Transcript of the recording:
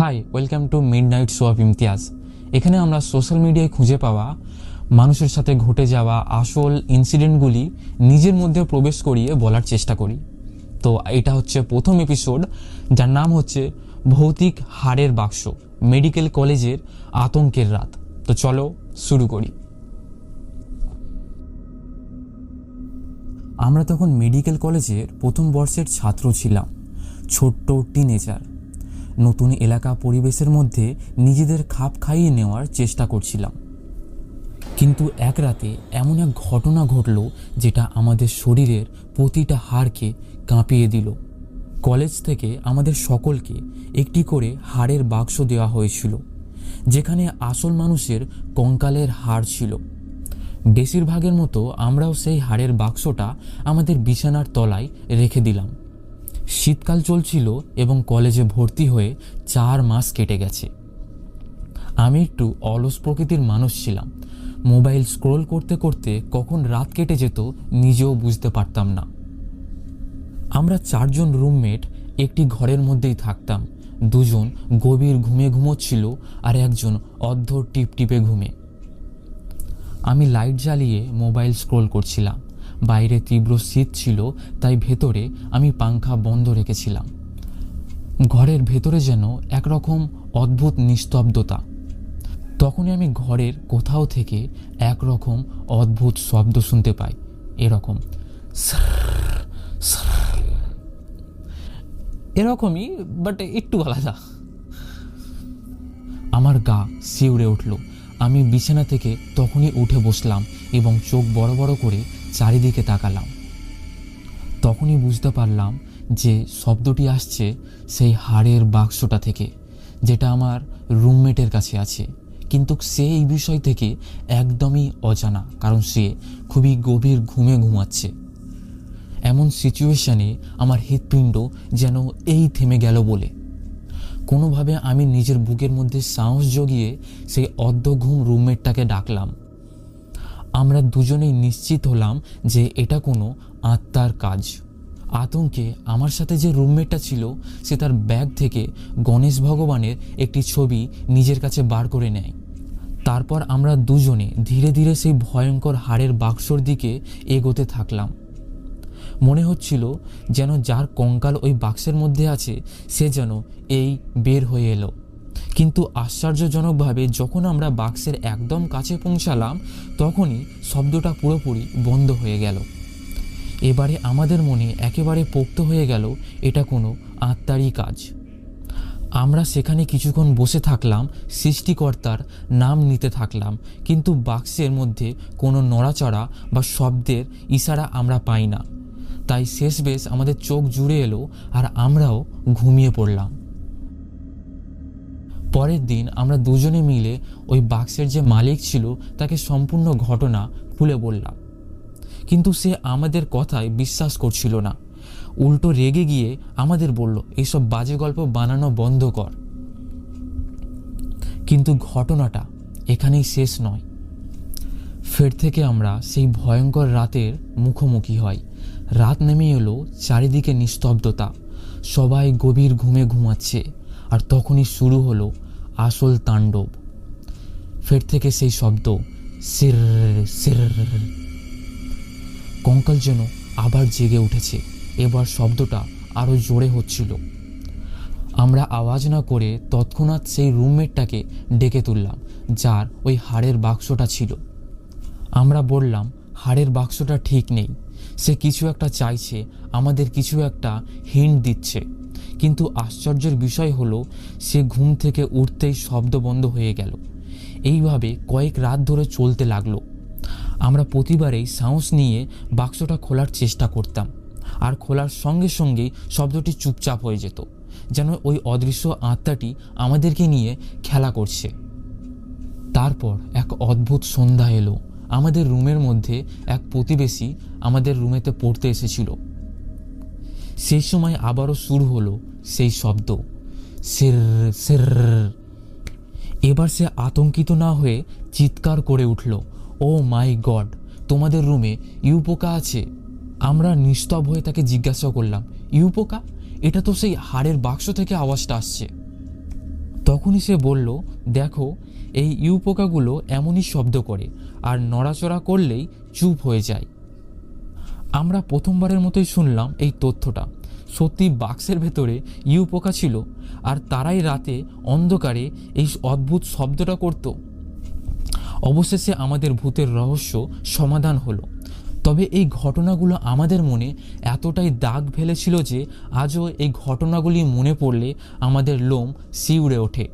Hi welcome to midnight show of Imtiaz এখানে আমরা social মিডিয়ায় খুঁজে পাওয়া, মানুষের সাথে ঘটে যাওয়া আসল ইনসিডেন্টগুলি নিজের মধ্যে প্রবেশ করিয়ে বলার চেষ্টা করি। তো এটা হচ্ছে প্রথম এপিসোড যার নাম হচ্ছে ভৌতিক হাড়ের বাক্স মেডিকেল কলেজের আতঙ্কের রাত। তো চলো শুরু করি। আমরা তখন মেডিকেল কলেজের প্রথম বর্ষের ছাত্র ছিলাম, ছোট্ট টিনেজার নতুন এলাকা পরিবেশের মধ্যে নিজেদের খাপ খাইয়ে নেওয়ার চেষ্টা করছিলাম। কিন্তু এক রাতে এমন এক ঘটনা ঘটল যেটা আমাদের শরীরের প্রতিটা হাড়কে কাঁপিয়ে দিল। কলেজ থেকে আমাদের সকলকে একটি করে হাড়ের বাক্স দেওয়া হয়েছিল, যেখানে আসল মানুষের কঙ্কালের হাড় ছিল। বেশিরভাগের মতো আমরাও সেই হাড়ের বাক্সটা আমাদের বিছানার তলায় রেখে দিলাম। শীতকাল চলছিল এবং কলেজে ভর্তি হয়ে চার মাস কেটে গেছে। আমি একটু অলস প্রকৃতির মানুষ ছিলাম। মোবাইল স্ক্রোল করতে করতে কখন রাত কেটে যেত নিজেও বুঝতে পারতাম না। আমরা চারজন রুমমেট একটি ঘরের মধ্যেই থাকতাম। দুজন গভীর ঘুমে ঘুমোচ্ছিল আর একজন অর্ধ টিপ টিপে ঘুমে। আমি লাইট জ্বালিয়ে মোবাইল স্ক্রোল করছিলাম। বাইরে তীব্র শীত ছিল, তাই ভেতরে আমি পাংখা বন্ধ রেখেছিলাম। ঘরের ভেতরে যেন একরকম অদ্ভুত নিস্তব্ধতা। তখনই আমি ঘরের কোথাও থেকে একরকম অদ্ভুত শব্দ শুনতে পাই, এরকম। এরকমই বাট একটু আলাদা। আমার গা শিউরে উঠল। আমি বিছানা থেকে তখনই উঠে বসলাম এবং চোখ বড় বড় করে চারিদিকে তাকালাম। তখনই বুঝতে পারলাম যে শব্দটি আসছে সেই হাড়ের বাক্সটা থেকে, যেটা আমার রুমমেটের কাছে আছে। কিন্তু সে এই বিষয় থেকে একদমই অজানা, কারণ সে খুবই গভীর ঘুমে ঘুমাচ্ছে। এমন সিচুয়েশানে আমার হৃৎপিণ্ড যেন এই থেমে গেল বলে। কোনোভাবে আমি নিজের বুকের মধ্যে সাহস জগিয়ে সেই অর্ধ ঘুম রুমমেটটাকে ডাকলাম। আমরা দুজনেই নিশ্চিত হলাম যে এটা কোনো আত্মার কাজ। আতঙ্কে আমার সাথে যে রুমমেটটা ছিল, সে তার ব্যাগ থেকে গণেশ ভগবানের একটি ছবি নিজের কাছে বার করে নেয়। তারপর আমরা দুজনে ধীরে ধীরে সেই ভয়ঙ্কর হাড়ের বাক্সর দিকে এগোতে থাকলাম। মনে হচ্ছিল যেন যার কঙ্কাল ওই বাক্সের মধ্যে আছে, সে যেন এই বের হয়ে এলো। কিন্তু আশ্চর্যজনকভাবে যখন আমরা বাক্সের একদম কাছে পৌঁছালাম, তখনই শব্দটা পুরোপুরি বন্ধ হয়ে গেল। এবারে আমাদের মনে একেবারে পোক্ত হয়ে গেল, এটা কোনো আত্মারই কাজ। আমরা সেখানে কিছুক্ষণ বসে থাকলাম, সৃষ্টিকর্তার নাম নিতে থাকলাম, কিন্তু বাক্সের মধ্যে কোনো নড়াচড়া বা শব্দের ইশারা আমরা পাই না। তাই শেষ বেশ আমাদের চোখ জুড়ে এলো আর আমরাও ঘুমিয়ে পড়লাম। পরের দিন আমরা দুজনে মিলে ওই বাক্সের যে মালিক ছিল তাকে সম্পূর্ণ ঘটনা খুলে বললাম। কিন্তু সে আমাদের কথায় বিশ্বাস করছিল না। উল্টো রেগে গিয়ে আমাদের বলল এইসব বাজে গল্প বানানো বন্ধ কর। কিন্তু ঘটনাটা এখানেই শেষ নয়। ফের থেকে আমরা সেই ভয়ঙ্কর রাতের মুখোমুখি হই। রাত নেমে এলো চারিদিকে নিস্তব্ধতা। সবাই গভীর ঘুমে ঘুমাচ্ছে। আর তখনই শুরু হলো আসল তাণ্ডব। ফের থেকে সেই শব্দ, সির কঙ্কাল যেন আবার জেগে উঠেছে। এবার শব্দটা আরও জোরে হচ্ছিল। আমরা আওয়াজ না করে তৎক্ষণাৎ সেই রুমমেটটাকে ডেকে তুললাম, যার ওই হাড়ের বাক্সটা ছিল। আমরা বললাম, হাড়ের বাক্সটা ঠিক নেই। সে কিছু একটা চাইছে, আমাদের কিছু একটা হিন্ট দিচ্ছে। কিন্তু আশ্চর্যের বিষয় হলো, সে ঘুম থেকে উঠতেই শব্দ বন্ধ হয়ে গেল। এইভাবে কয়েক রাত ধরে চলতে লাগল। আমরা প্রতিবারেই সাহস নিয়ে বাক্সটা খোলার চেষ্টা করতাম, আর খোলার সঙ্গে সঙ্গেই শব্দটি চুপচাপ হয়ে যেত, যেন ওই অদৃশ্য আত্মাটি আমাদেরকে নিয়ে খেলা করছে। তারপর এক অদ্ভুত সন্ধ্যা এলো। আমাদের রুমের মধ্যে এক প্রতিবেশী আমাদের রুমেতে পড়তে এসেছিল। সেই সময় আবারও শুরু হলো সেই শব্দ। সের সের। এবার সে আতঙ্কিত না হয়ে চিৎকার করে উঠল, ও মাই গড, তোমাদের রুমে ইউপোকা আছে? আমরা নিস্তব হয়ে তাকে জিজ্ঞাসা করলাম, ইউপোকা? এটা তো সেই হাড়ের বাক্স থেকে আওয়াজটা আসছে। তখনই সে বলল, দেখো, এই ইউ পোকাগুলো এমনই শব্দ করে, আর নড়াচড়া করলেই চুপ হয়ে যায়। আমরা প্রথমবারের মতোই শুনলাম এই তথ্যটা। সত্যি বাক্সের ভেতরে ইউ পোকা ছিল, আর তারাই রাতে অন্ধকারে এই অদ্ভুত শব্দটা করত। অবশেষে আমাদের ভূতের রহস্য সমাধান হলো। তবে এই ঘটনাগুলো আমাদের মনে এতটাই দাগ ফেলেছিল যে আজও এই ঘটনাগুলি মনে পড়লে আমাদের লোম শিউড়ে ওঠে।